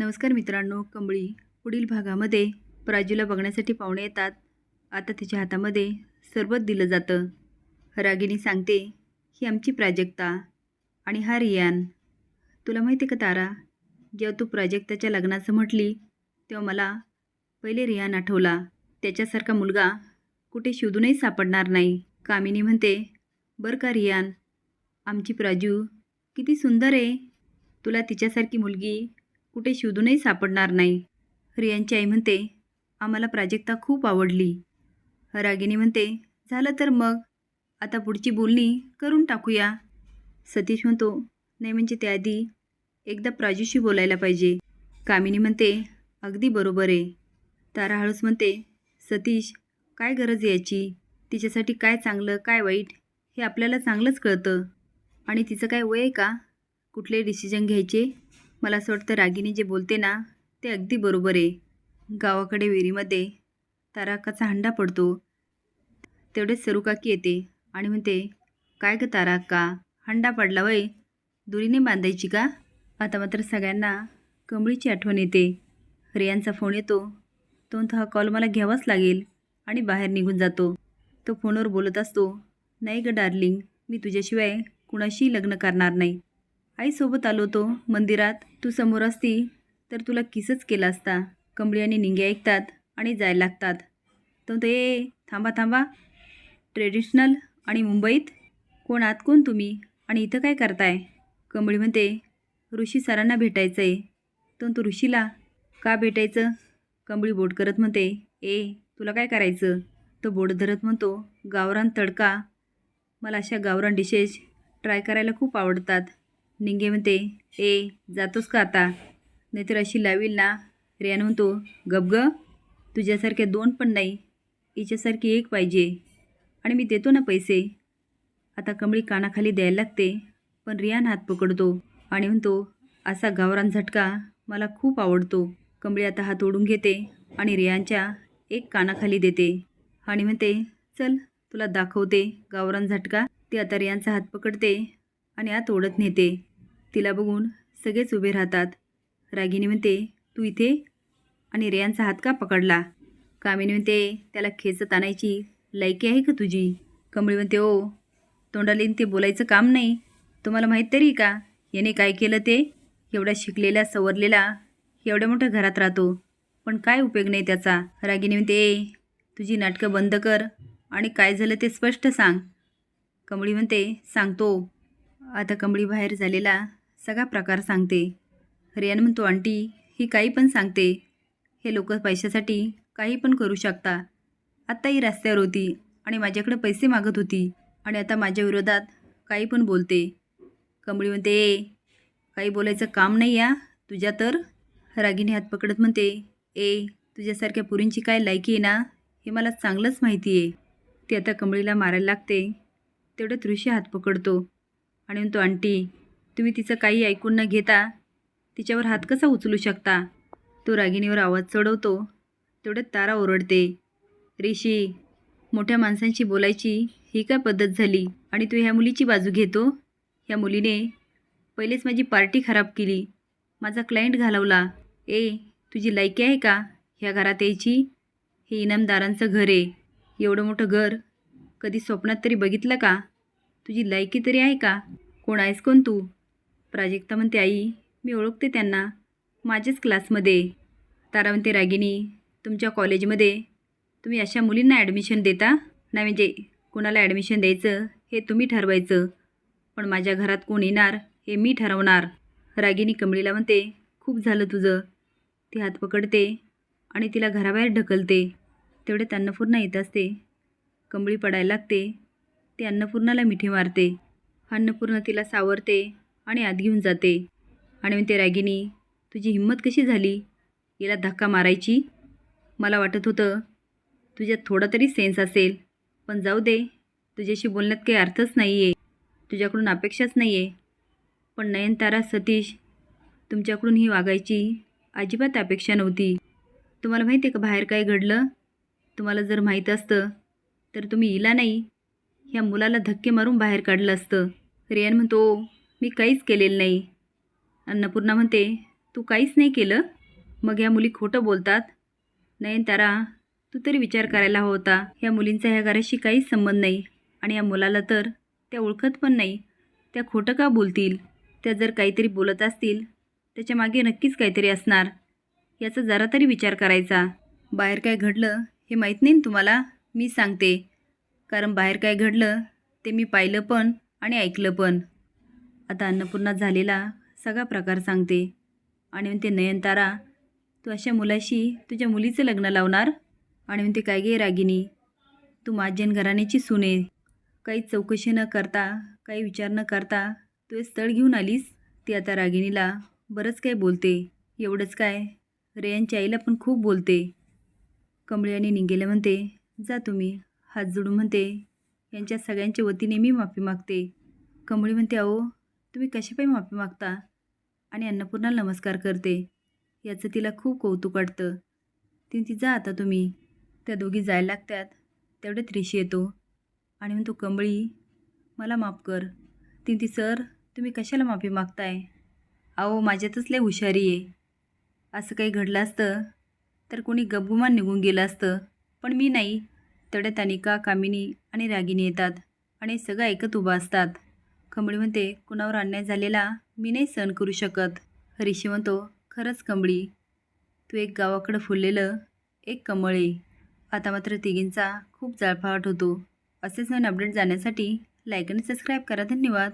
नमस्कार मित्रांनो कंबळी पुढील भागामध्ये प्राजूला बघण्यासाठी पाहुणे येतात. आता तिच्या हातामध्ये सरबत दिलं जातं. रागिनी सांगते ही आमची प्राजक्ता आणि हा रियान. तुला माहिती आहे का तारा? जेव्हा तू प्राजक्ताच्या लग्नाचं म्हटली तेव्हा मला पहिले रियान आठवला. त्याच्यासारखा मुलगा कुठे शोधूनही सापडणार नाही. कामिनी म्हणते बरं का रियान आमची प्राजू किती सुंदर आहे. तुला तिच्यासारखी मुलगी कुठे शोधूनही सापडणार नाही. रियांची आई म्हणते आम्हाला प्राजक्ता खूप आवडली. रागिनी म्हणते झालं तर मग. आता पुढची बोलणी करून टाकूया. सतीश म्हणतो नाही म्हणजे त्याआधी एकदा प्राजूशी बोलायला पाहिजे. कामिनी म्हणते अगदी बरोबर आहे. तारा हळूस म्हणते सतीश काय गरज याची? तिच्यासाठी काय चांगलं काय वाईट हे आपल्याला चांगलंच कळतं. आणि तिचं काय वय आहे का? कुठले डिसिजन घ्यायचे? मला असं वाटतं रागिनी जे बोलते ना ते अगदी बरोबर आहे. गावाकडे विहिरीमध्ये ताराकाचा हंडा पडतो. तेवढेच सरुकाकी येते आणि म्हणते काय ग ताराका हंडा पडला वय दुरीने बांधायची का? आता मात्र सगळ्यांना कमळीची आठवण येते. रियांचा फोन येतो. तो म्हणतो हा कॉल मला घ्यावाच लागेल आणि बाहेर निघून जातो. तो फोनवर बोलत असतो नाही ग डार्लिंग मी तुझ्याशिवाय कुणाशीही लग्न करणार नाही. आईसोबत आलो तो मंदिरात. तू समोर असती तर तुला किसच केला असता. कंबळी आणि निंगे ऐकतात आणि जायला लागतात. तो ते ए थांबा थांबा. ट्रेडिशनल आणि मुंबईत? कोण आत कोण तुम्ही? आणि इथं काय करताय? कंबळी म्हणते ऋषी सरांना भेटायचं आहे तो तू ऋषीला? का भेटायचं? कंबळी बोट करत म्हणते ए तुला काय करायचं? तो बोट धरत म्हणतो गावरान तडका. मला अशा गावरान डिशेस ट्राय करायला खूप आवडतात. निंगे म्हणते ए जातोस का आता? नाहीतर अशी लावील ना. रियान म्हणतो गबग तुझ्यासारख्या दोन पण नाही. हिच्यासारखी एक पाहिजे. आणि मी देतो ना पैसे. आता कमळी कानाखाली द्यायला लागते पण रियान हात पकडतो आणि म्हणतो असा गावरान झटका मला खूप आवडतो. कमळी आता हात ओढून घेते आणि रियानच्या एक कानाखाली देते आणि म्हणते चल तुला दाखवते गावरान झटका. ती आता रियानचा हात पकडते आणि आत ओढत नेते. तिला बघून सगळेच उभे राहतात. रागिनी म्हणते तू इथे? आणि रियांचा हात का पकडला? कामिनी म्हणते त्याला खेचत आणायची लायकी आहे का तुझी? कमळी म्हणते हो. ओ तोंडाला येईन ते बोलायचं काम नाही. तुम्हाला माहीत तरी का? याने काय केलं ते? एवढ्या शिकलेल्या सवरलेला एवढ्या मोठ्या घरात राहतो. पण काय उपयोग नाही त्याचा? रागिनी म्हणते ए तुझी नाटकं बंद कर आणि काय झालं ते स्पष्ट सांग. कमळी म्हणते सांगतो. आता कमळी बाहेर झालेला सगळा प्रकार सांगते. रियान म्हणतो आंटी ही काही पण सांगते. हे लोक पैशासाठी काही पण करू शकता. आत्ता ही रस्त्यावर होती आणि माझ्याकडे पैसे मागत होती आणि आता माझ्या विरोधात काही पण बोलते. कमळी म्हणते ए काही बोलायचं काम नाही या तुझ्या तर? रागिनी हात पकडत म्हणते ए तुझ्यासारख्या पुरींची काय लायकी आहे ना? हे मला चांगलंच माहिती आहे. ती आता कमळीला मारायला लागते. तेवढ्यात ऋषी हात पकडतो आणि म्हणतो आंटी तुम्ही तिचं काही ऐकून न घेता तिच्यावर हात कसा उचलू शकता? तो रागिणीवर आवाज चढवतो. तेवढ्यात तारा ओरडते. ऋषी मोठ्या माणसांशी बोलायची ही काय पद्धत झाली? आणि तू ह्या मुलीची बाजू घेतो? ह्या मुलीने पहिलेच माझी पार्टी खराब केली. माझा क्लायंट घालवला. ए तुझी लायकी आहे का? ह्या घरात यायची? हे इनामदारांचं घर आहे. एवढं मोठं घर कधी स्वप्नात तरी बघितलं का? तुझी लायकी तरी आहे का? कोण आहेस कोण तू? प्राजक्ता म्हणते आई मी ओळखते त्यांना. माझ्याच क्लासमध्ये. तारा म्हणते रागिनी तुमच्या कॉलेजमध्ये तुम्ही अशा मुलींना ॲडमिशन देता? नाही म्हणजे कोणाला ॲडमिशन द्यायचं हे तुम्ही ठरवायचं. पण माझ्या घरात कोण येणार हे मी ठरवणार. रागिनी कमळीला म्हणते खूप झालं तुझं. ती हात पकडते आणि तिला घराबाहेर ढकलते. तेवढे अन्नपूर्णा येत असते. कंबळी पडायला लागते. ती अन्नपूर्णाला मिठी मारते. अन्नपूर्णा तिला सावरते. आणि आत घेऊन जाते. आणि म्हणते रागिनी तुझी हिंमत कशी झाली? हिला धक्का मारायची? मला वाटत होतं तुझ्यात थोडा तरी सेन्स असेल. पण जाऊ दे तुझ्याशी बोलण्यात काही अर्थच नाही आहे तुझ्याकडून अपेक्षाच नाही आहे पण नयनतारा सतीश तुमच्याकडून ही वागायची अजिबात अपेक्षा नव्हती. तुम्हाला माहिती आहे का बाहेर काय घडलं? तुम्हाला जर माहीत असतं तर तुम्ही इला नाही ह्या मुलाला धक्के मारून बाहेर काढलं असतं. रियान म्हणतो मी काहीच केलेलं नाही. अन्नपूर्णा म्हणते तू काहीच नाही केलं? मग या मुली खोटं बोलतात? नयनतारा तू तरी विचार करायला हवा होता. या मुलींचा ह्या घराशी काहीच संबंध नाही. आणि या मुलाला तर त्या ओळखत पण नाही. त्या खोटं का बोलतील? त्या जर काहीतरी बोलत असतील त्याच्यामागे नक्कीच काहीतरी असणार. याचा जरा तरी विचार करायचा. बाहेर काय घडलं हे माहीत नाही तुम्हाला? मी सांगते. कारण बाहेर काय घडलं ते मी पाहिलं पण आणि ऐकलं पण. आता अन्नपूर्णा झालेला सगळा प्रकार सांगते. आणि म्हणते नयनतारा तू अशा मुलाशी तुझ्या मुलीचं लग्न लावणार? आणि म्हणते काय गे रागिनी? तू माझ्यान घराण्याची सुने काही चौकशी न करता काही विचार न करता तू हे स्थळ घेऊन आलीस ती आता रागिणीला बरंच काही बोलते. एवढंच काय? रेयांच्या आईला पण खूप बोलते कमळी आणि म्हणते जा तुम्ही. हात जोडून म्हणते यांच्या सगळ्यांच्या वतीने मी माफी मागते कमळी म्हणते अहो तुम्ही कशापाई माफी मागता आणि अन्नपूर्णाला नमस्कार करते याचं तिला खूप कौतुक वाटतं. ती ती जा आता तुम्ही. त्या दोघी जायला लागतात. तेवढ्यात ऋषी येतो. आणि म्हणतो कमळी मला माफ कर. ती ती सर तुम्ही कशाला माफी मागताय? अहो माझ्यातच लय हुशारी आहे. असं काही घडलं असतं तर कोणी गबगुमान निघून गेलं असतं. पण मी नाही. तेवढ्यात अनिका कामिनी आणि रागिनी येतात आणि सगळं ऐकत उभा असतात. कमळी म्हणते कुणावर अन्याय झालेला मी नाही सहन करू शकत. ऋषी म्हणतो खरंच कंबळी तू एक गावाकडं फुललेलं एक कमळ आहे आता मात्र तिघींचा खूप जाळफाट होतो. असेच नवीन अपडेट जाण्यासाठी लाईक आणि सबस्क्राईब करा. धन्यवाद.